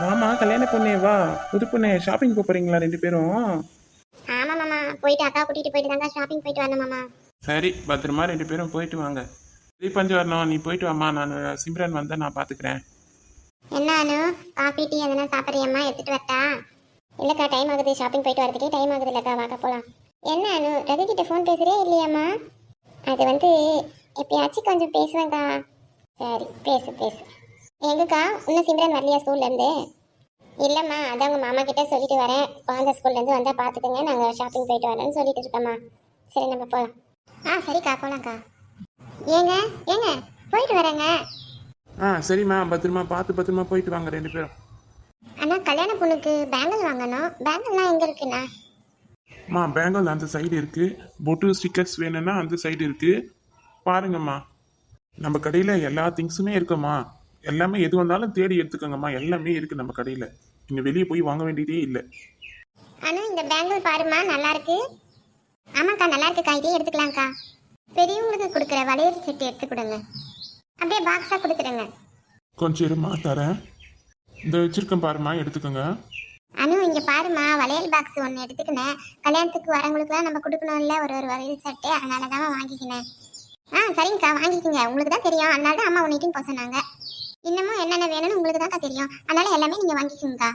மாமா கல்யாண பொண்ணே வா புது பொண்ணே ஷாப்பிங் போறீங்களா ரெண்டு பேரும்? ஆமா மாமா. போயிட்டு அக்கா கூட்டிட்டு போயிட்டு தாங்க ஷாப்பிங் போயிட்டு வரணும் மாமா. சரி பத்திரமா ரெண்டு பேரும் போயிட்டு வாங்க. சரி பஞ்சு வரணும். நீ போயிட்டு வாமா நான் சிம்ரன் வந்தா நான் பாத்துக்கிறேன். என்ன அனு? காஃபி டீ எதனா சாப்பிட்றியம்மா? எடுத்துட்டு வரட்டா? இல்லக்கா டைம் ஆகுது. ஷாப்பிங் போயிட்டு வரதுக்கே டைம் ஆகுது இல்லக்கா. வாக்க போலாம். என்ன அனு? ரவி கிட்ட ஃபோன் பேசுறியா இல்லையாம்மா? அது வந்து எப்பயாச்சும் கொஞ்சம் பேசுவேன்க்கா. சரி பேசு பேசு. எங்கக்கா? இன்னும் சிம்ரன் வரலையா ஸ்கூல்ல இருந்து இல்லைம்மா அதான் உங்கள் மாமா கிட்ட சொல்லிட்டு வரேன். குழந்தை ஸ்கூல்லேருந்து வந்தால் பார்த்துக்கங்க நாங்கள் ஷாப்பிங் போயிட்டு வரேன்னு சொல்லிட்டு இருக்கோம்மா. சரி நம்ம போகலாம் ஆ சரிக்கா போகலாம்க்கா ஏங்க ஏங்க போயிட்டு வரேங்க. ஆ சரிம்மா. பத்திரமா பார்த்து பத்திரமா போயிட்டு வாங்க ரெண்டு பேரும். அண்ணா கல்யாண பொண்ணுக்கு பேங்கிள் வாங்கணும். பேங்கிள்லாம் எங்கே இருக்குண்ணா? அம்மா பேங்கல் அந்த சைடு இருக்கு. பொட்டு ஸ்டிக்கர்ஸ் வேணும்னா அந்த சைடு இருக்கு. பாருங்கம்மா. நம்ம கடையில் எல்லா திங்ஸுமே இருக்கும்மா. எல்லாமே எது வந்தாலும் தேடி எடுத்துக்கோங்கம்மா. எல்லாமே இருக்கு நம்ம கடையில். நீங்கள் வெளியே போய் வாங்க வேண்டியதே இல்லை. அண்ணா இந்த பேங்கிள் பாருமா நல்லா இருக்கு. ஆமாக்கா நல்லா இருக்குக்கா. இதே எடுத்துக்கலாம்க்கா. பெரியவங்களுக்கு கொடுக்குற வளையல் செட்டு எடுத்து கொடுங்க. அப்படியே பாக்ஸாக கொடுத்துடுங்க. கொஞ்சம் இருமா தரேன். இந்த வச்சிருக்கேன் பாருமா எடுத்துக்கோங்க. அனு இங்கே பாருமா வளையல் பாக்ஸ் ஒன்று எடுத்துக்கினேன். கல்யாணத்துக்கு வரவங்களுக்குலாம் நம்ம கொடுக்கணும்ல ஒரு ஒரு வளையல் செட்டு அதனால தான் வாங்கிக்கினேன். ஆ சரிங்கக்கா வாங்கிக்கோங்க. உங்களுக்கு தான் தெரியும். அதனால தான் அம்மா உன்னிட்டும் போக சொன்னாங்க. இன்னமும் என்னென்ன வேணும்னு உங்களுக்கு தான் தெரியும். அதனால எல்லாமே நீங்கள் வாங்கிக்கோங்கக்கா.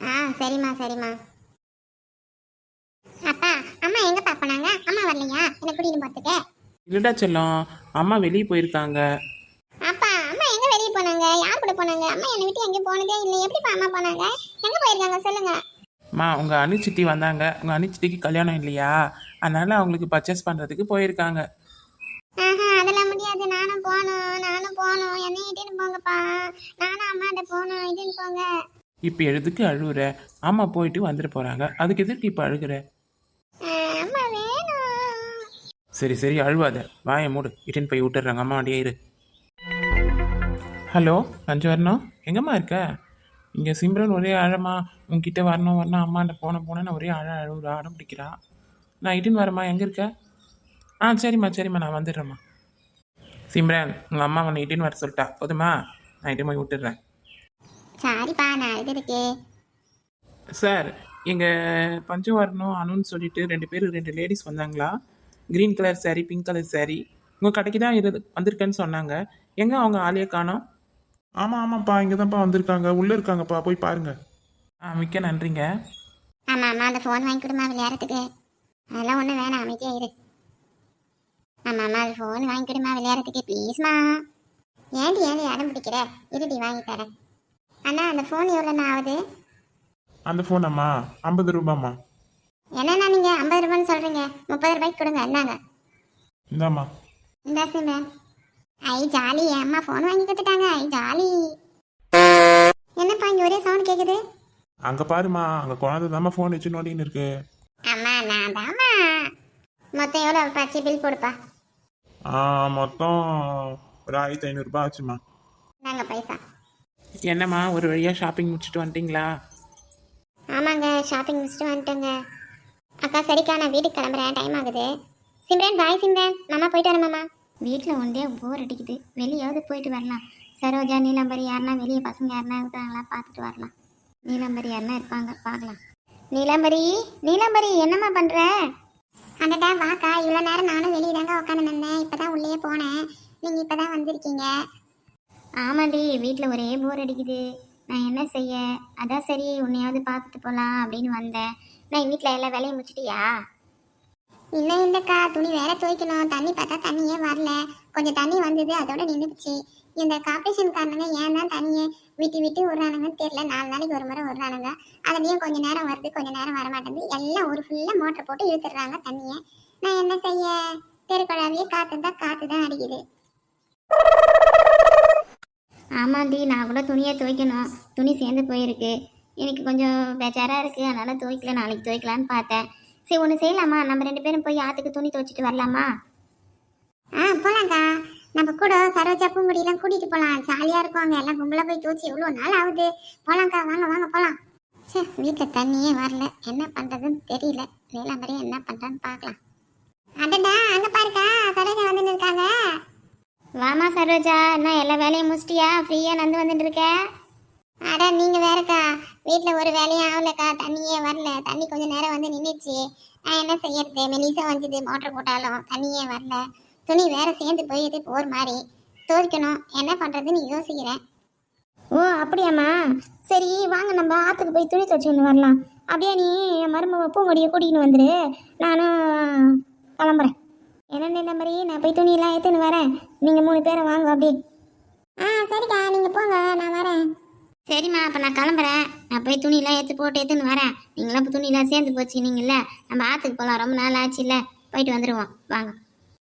ஆ சரிம்மா சரிம்மா. அப்பா அம்மா எங்கப்பா போனாங்க? அம்மா வரலையா? என்ன கூட்டிட்டு போறதுக்கு? இல்லடா செல்லம் அம்மா வெளியே போயிருக்காங்க. அப்பா அம்மா எங்க வெளியே போனாங்க? யார் கூட போனாங்க? அம்மா என்னை விட்டு எங்கேயும் போனதே இல்லை. எப்படிப்பா அம்மா போனாங்க? எங்க போயிருக்காங்க? சொல்லுங்க. அம்மா உங்கள் அனுச்சிட்டி வந்தாங்க. உங்கள் அனுச்சிட்டிக்கு கல்யாணம் இல்லையா? அதனால அவங்களுக்கு பர்ச்சேஸ் பண்ணுறதுக்கு போயிருக்காங்க. போங்கப்பா நானும் அம்மாட்ட போகணும். இட்டுன்னு போங்க. இப்போ எதுக்கு அழுகுற அம்மா போயிட்டு வந்துட்டு போகிறாங்க அதுக்கு எதுக்கு இப்போ அழுகுற? அம்மா வேணும். சரி சரி அழுவாத. வாயை மூடு. இட்டுன்னு போய் விட்டுறாங்க. அம்மா வண்டியே இரு. ஹலோ பஞ்சு வரணும்? எங்கம்மா இருக்க? இங்கே சிம்ரன் ஒரே அழமா உன்கிட்ட வரணும் வரணும். அம்மாண்ட போன போனேன்னு ஒரே அழ அழுகுறா அடம் பிடிக்கிறா. நான் இட்டுன்னு வரேம்மா. எங்கே இருக்க? ஆ சரிம்மா சரிம்மா. நான் வந்துடுறேம்மா. சிம்ரன் உங்கள் அம்மா உன்னை இட்டுன்னு வர சொல்லிட்டா. போதுமா? நான் இட்டு போய் விட்டுடுறேன். சாரிப்பா நான் அழுதுருக்கு சார் எங்கள் பஞ்சு வரணும் அனுன்னு சொல்லிட்டு ரெண்டு பேர் ரெண்டு லேடிஸ் வந்தாங்களா? Green colour saree pink colour saree. உங்கள் கடைக்கு தான் இரு வந்திருக்கேன்னு சொன்னாங்க. எங்கே அவங்க ஆளையே காணோம்? ஆமாம் ஆமாப்பா இங்கே தான்ப்பா வந்திருக்காங்க. உள்ளே இருக்காங்கப்பா போய் பாருங்க. ஆ மிக்க நன்றிங்க. ஆமா அம்மா அந்த ஃபோன் வாங்கி கொடுமா விளையாடுறதுக்கு. அதெல்லாம் ஒன்றும் வேணாம் அமைதியா இரு. அம்மா அது ஃபோன் வாங்கி கொடுமா விளையாடுறதுக்கு ப்ளீஸ்மா ஏன்டி ஏன்டி அடம் பிடிக்கிற? இருடி வாங்கி தரேன். அண்ணா அந்த ஃபோன் எவ்வளோண்ணா ஆகுது? அந்த ஃபோன் அம்மா ஐம்பது ரூபாம்மா. என்னண்ணா நீங்க ஐம்பது ரூபான்னு சொல்றீங்க? முப்பது ரூபாய்க்கு கொடுங்க என்னங்க இந்தாம்மா. இந்த சிம்ம. ஐ ஜாலி என் அம்மா ஃபோன் வாங்கி கொடுத்துட்டாங்க. ஐ ஜாலி. என்னப்பா இங்க ஒரே சவுண்ட் கேக்குது? அங்கே பாருமா அங்கே குழந்தை தாம்மா ஃபோன் வச்சு நோண்டின்னு இருக்கு. அம்மா நான் தாம்மா மொத்தம் எவ்வளோ பச்சு பில் போடுப்பா. ஆ மொத்தம் ஒரு ஆயிரத்தி ஐநூறுரூபா ஆச்சுமா நாங்க பைசா. என்னம்மா ஒரு வழியாக ஷாப்பிங் முடிச்சுட்டு வந்துட்டீங்களா? ஆமாங்க ஷாப்பிங் முடிச்சுட்டு வந்துட்டேங்க. அக்கா சரிக்கா நான் வீட்டுக்கு கிளம்புறேன். டைம் ஆகுது. சிம்ரன் பாய் சிம்ரன். மாமா போயிட்டு வரேன் மாமா. வீட்டில் ஒன்றே போர் அடிக்குது. வெளியாவது போயிட்டு வரலாம். சரோஜா நீலாம்பரி யாருன்னா வெளியே பசங்க யாருன்னா இருக்காங்களா பார்த்துட்டு வரலாம். நீலாம்பரி யாருன்னா இருப்பாங்க பார்க்கலாம். நீலாம்பரி நீலாம்பரி என்னம்மா பண்ணுற அடடா வாக்கா? இவ்வளோ நேரம் நானும் வெளியே தாங்க உட்காந்து நின்றேன் இப்போ தான் உள்ளே போனேன். நீங்கள் இப்போ தான் வந்திருக்கீங்க. ஆமாண்டி வீட்டில் ஒரே போர் அடிக்குது. நான் என்ன செய்ய? அதான் சரி உன்னையாவது பார்த்துட்டு போகலாம் அப்படின்னு வந்தேன். நான் வீட்டில் எல்லா வேலையும் முடிச்சிட்டியா? இன்னும் இல்லைக்கா. துணி வேற துவைக்கணும். தண்ணி பார்த்தா தண்ணியே வரல. கொஞ்சம் தண்ணி வந்தது அதோட நின்றுச்சு இந்த கார்பரேஷன்காரனுங்க ஏன் தான் தண்ணியை விட்டு விட்டு விடுறானுங்கன்னு தெரியல. நாலு நாளைக்கு ஒரு முறை விடுறானுங்க. அதுலேயும் கொஞ்ச நேரம் வருது கொஞ்ச நேரம் வர மாட்டேங்குது எல்லாம் ஒரு ஃபுல்லாக மோட்டர் போட்டு இழுத்துடுறாங்க தண்ணியை. நான் என்ன செய்ய? தெருக்குழாவியே காற்று தான் காற்று தான் அடிக்குது. ஆமாண்டி நான் கூட துணியை துவைக்கணும். துணி சேர்ந்து போயிருக்கு. எனக்கு கொஞ்சம் பேஜாராக இருக்குது அதனால் துவைக்கல. நாளைக்கு துவைக்கலான்னு பார்த்தேன். சரி ஒன்று செய்யலாமா? நம்ம ரெண்டு பேரும் போய் ஆற்றுக்கு துணி துவைச்சிட்டு வரலாமா? ஆ போகலாங்க்கா நம்ம கூட சரோஜா பூங்குடியெல்லாம் கூட்டிகிட்டு போகலாம் ஜாலியாக இருக்கும் அங்கே எல்லாம் கும்பலாக போய் தூச்சி இவ்வளோ நாள் ஆகுது? போகலாம்க்கா வாங்க வாங்க போகலாம் சே வீட்டில் தண்ணியே வரல. என்ன பண்ணுறதுன்னு தெரியல. நீலாம்பரி என்ன பண்ணுறான்னு பார்க்கலாம். அடடா அங்கே பாருக்கா. சரோஜா வந்துன்னு இருக்காங்க. வாமா சரோஜா. என்ன எல்லா வேலையும் முடிச்சிட்டியா? ஃப்ரீயாக நடந்து வந்துட்டு இருக்க? அட நீங்கள் வேறக்கா. வீட்டில் ஒரு வேலையும் ஆகலக்கா. தண்ணியே வரல. தண்ணி கொஞ்ச நேரம் வந்து நின்றுச்சு நான் என்ன செய்யறது? மெலிசா வந்துது. மோட்டர் போட்டாலும் தண்ணியே வரல. துணி வேற சேர்ந்து போயிடுது போர் மாதிரி. துவைக்கணும். என்ன பண்ணுறதுன்னு யோசிக்கிறேன். ஓ அப்படியாம்மா? சரி வாங்க நம்ம ஆற்றுக்கு போய் துணி துவைச்சுன்னு வரலாம். அப்படியே நீ என் மருமக பூங்கொடியை கூட்டிகிட்டு வந்துடு நானும் கிளம்புறேன். என்னென்ன இந்த மாதிரி? நான் போய் துணியெல்லாம் எடுத்துன்னு வரேன். நீங்கள் மூணு பேரை வாங்க அப்படியே. ஆ சரிக்கா நீங்கள் போங்க நான் வரேன். சரிம்மா அப்போ நான் கிளம்புறேன். நான் போய் துணியெல்லாம் எடுத்து போட்டு எடுத்துன்னு வரேன். நீங்களாம் இப்போ துணியெல்லாம் சேர்ந்து போச்சுனீங்கல்ல நம்ம ஆற்றுக்கு போகலாம் ரொம்ப நாள் ஆச்சுல்ல. போயிட்டு வந்துடுவோம் வாங்க.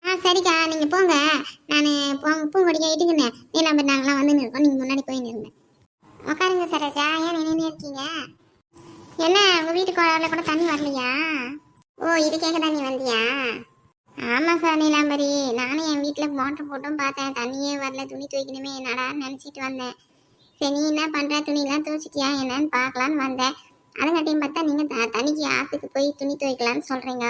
ஆ சரிக்கா நீங்கள் போங்க. நான் போங்க பூங்கொடிக்க இட்டுக்குனேன் நீலாம்பர் நாங்களாம் வந்து இருக்கோம் நீங்கள் முன்னாடி போய் நிறுங்க உட்காருங்க சரோஜா. ஏன் நின்று இருக்கீங்க? என்ன உங்கள் வீட்டுக்கு வரல கூட தண்ணி வரலையா? ஓ இது கேட்க தண்ணி வந்தியா? ஆமாம் சார் நீலாம்பரி. நானும் என் வீட்டில் மோட்டர் போட்டும் பார்த்தேன். தண்ணியே வரல. துணி துவைக்கணுமே. என்னடா நினச்சிட்டு வந்தேன். சரி நீ என்ன பண்ணுற துணிலாம் துவைச்சிட்டியா? என்னன்னு பார்க்கலான்னு வந்தேன். அதுங்காட்டியும் பார்த்தா நீங்கள் த தண்ணிக்கு ஆற்றுக்கு போய் துணி துவைக்கலான்னு சொல்கிறீங்க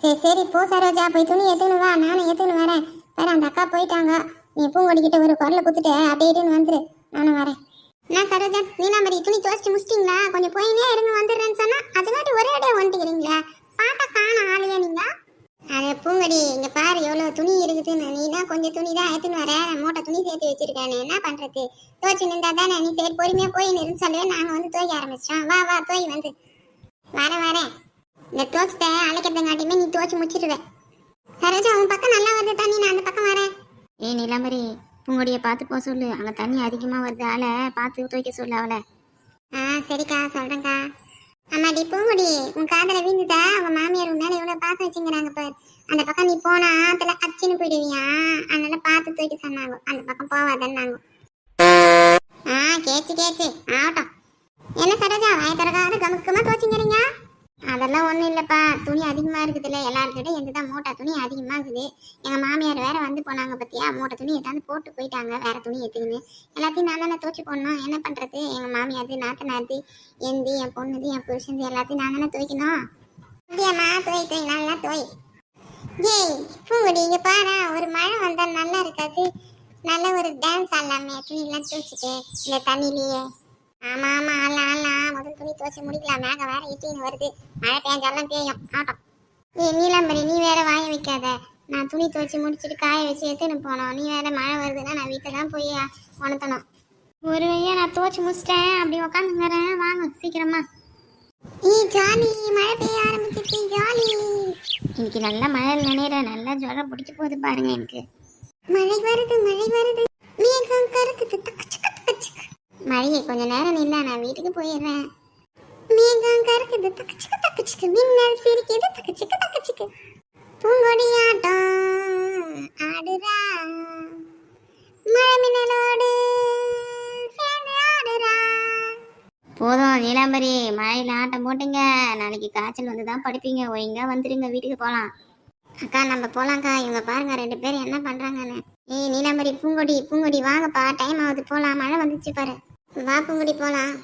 சரி சரி போ சரோஜா போய் துணி எடுத்துன்னு வா. நானும் எடுத்துன்னு வரேன். வேற அந்த அக்கா போயிட்டாங்க. நீ பூங்கொடிக்கிட்ட ஒரு குரலை குத்துட்டு அப்படியே இட்டுன்னு வந்துரு. நானும் வரேன். நான் சரோஜா நீலாம்பரி துணி துவச்சிட்டு முடிச்சிட்டிங்களா? கொஞ்சம் போயினே இருங்க வந்துடுறேன்னு சொன்னா அது ஒரே அடையா வந்துக்கிறீங்களா பார்த்தா காண ஆளையா நீங்க? அது பூங்கடி இங்க பாரு எவ்வளவு துணி இருக்குதுன்னு. நீ தான் கொஞ்சம் துணி தான் எடுத்துன்னு வர. மூட்டை துணி சேர்த்து வச்சிருக்கேன் என்ன பண்றது? துவைச்சு நின்றா தானே நீ சரி பொறுமையா போய் நிறுன்னு சொல்லுவேன் நாங்க வந்து துவைக்க ஆரம்பிச்சிட்டோம். வா வா துவை வந்து. வரேன் வரேன். இந்த துவைச்சிட்ட அழைக்கிறதுங்க நீ முச்சிடுவேன் சரோஜா உன் பக்கம் நல்லா வருது தண்ணி நான் அந்த பக்கம் வரேன். ஏ நிலமரி உங்களுடைய பார்த்து போக சொல்லு. அங்கே தண்ணி அதிகமாக வருது ஆளை பார்த்து துவைக்க சொல்லு அவளை. ஆ சரிக்கா சொல்கிறேங்க்கா ஆமாடி பூங்குடி உன் காதல வீழ்ந்துட்டா? உங்க மாமியார் உன் மேல எவ்வளவு பாசம் வச்சுங்கிறாங்க பார். அந்த பக்கம் நீ போனா ஆத்துல அச்சுன்னு போயிடுவியா? அதனால பார்த்து தூக்கி சொன்னாங்க. அந்த பக்கம் போவாதன்னாங்க. ஆ கேச்சு கேச்சு. ஆகட்டும். என்ன சரோஜா வாய திறக்காத கமுக்கமா தோச்சுங்கிறீங்க? அதெல்லாம் ஒன்றும் இல்லைப்பா. துணி அதிகமாக இருக்குதுல்ல எல்லாருக்கிட்ட எந்த தான் மூட்டை துணி அதிகமாக இருக்குது எங்கள் மாமியார் வேறு வந்து போனாங்க பார்த்தியா மூட்டை துணி எடுத்தாந்து போட்டு போயிட்டாங்க வேறு துணி எடுத்துக்கின்னு. எல்லாத்தையும் நான் தானே துவைச்சு போடணும் என்ன பண்ணுறது எங்கள் மாமியார் நாத்தனார்த்தி எந்தி என் பொண்ணுது என் புருஷன்து எல்லாத்தையும் நான் தானே துவைக்கணும். அப்படியாம்மா துவை துவை நல்லா துவை. ஏய் பூங்குடி இங்கே பாரு ஒரு மழை வந்தால் நல்லா இருக்காது. நல்ல ஒரு டான்ஸ் ஆடலாமே துணியெல்லாம் துவைச்சிட்டு இந்த தண்ணியிலேயே. ஆமா ஆமா ஆடலாம் ஆடலாம் முதல் துணி துவைச்சு முடிக்கலாம். மேகம் வேற இட்டின்னு வருது. மழை பெஞ்சாலும் பெய்யும். ஆட்டம். ஏய் நீலாம்பரி நீ வேற வாய வைக்காத. நான் துணி துவச்சி முடிச்சிட்டு காய வச்சு எடுத்துன்னு போனோம். நீ வேற மழை வருதுன்னா நான் வீட்டில் தான் போய் உணர்த்தணும். ஒரு வழியா நான் துவைச்சு முடிச்சிட்டேன். அப்படி உக்காந்துங்கிறேன். வாங்க சீக்கிரமா. ஈ ஜாலி. மழை பெய்ய ஆரம்பிச்சிருச்சு ஜாலி. இன்னைக்கு நல்லா மழை நினைறேன் நல்லா ஜுரம் பிடிச்சி போகுது பாருங்க எனக்கு. மழை வருது மழை வருது. மேகம் கருத்து கொஞ்ச நேரம் நில்லா நான் வீட்டுக்கு போயிடுறேன். மேகம் கருக்குது தக்கச்சுக்கு தக்கச்சுக்கு மின்னல் சிரிக்குது தக்கச்சுக்கு தக்கச்சுக்கு பூங்கொடியாட்டம் ஆடுறா. மழை மின்னலோடு சேர்ந்து ஆடுறா. போதும் நீலாம்பரி மழையில் ஆட்டம் போட்டுங்க. நாளைக்கு காய்ச்சல் வந்து தான் படிப்பீங்க. ஒழுங்கா வந்துடுங்க வீட்டுக்கு போகலாம் அக்கா நம்ம போகலாம்க்கா இவங்க பாருங்க ரெண்டு பேரும் என்ன பண்ணுறாங்கன்னு ஏய் நீலாம்பரி பூங்கொடி பூங்கொடி வாங்கப்பா. டைம் ஆகுது. போகலாம் மழை வந்துச்சு பாரு. வா பூங்கொடி போகலாம்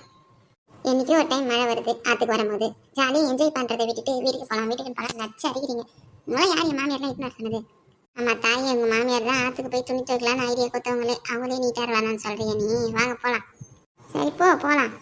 என்னைக்கு ஒரு டைம் மழை வருது ஆற்றுக்கு வரும்போது. ஜாலியாக என்ஜாய் பண்ணுறதை விட்டுட்டு வீட்டுக்கு போகலாம் வீட்டுக்கு போகலாம் நச்சு அடிக்கிறீங்க. மூலம் யார் என் மாமியார்லாம் இட்டு சொன்னது? ஆமாம் தாய் எங்கள் மாமியார் தான் ஆற்றுக்கு போய் துணி துவைக்கலான்னு ஐடியா கொடுத்தவங்களே அவங்களே நீட்டாக வேணாம்னு சொல்கிறீங்க நீ. வாங்க போகலாம் சரி போ போகலாம்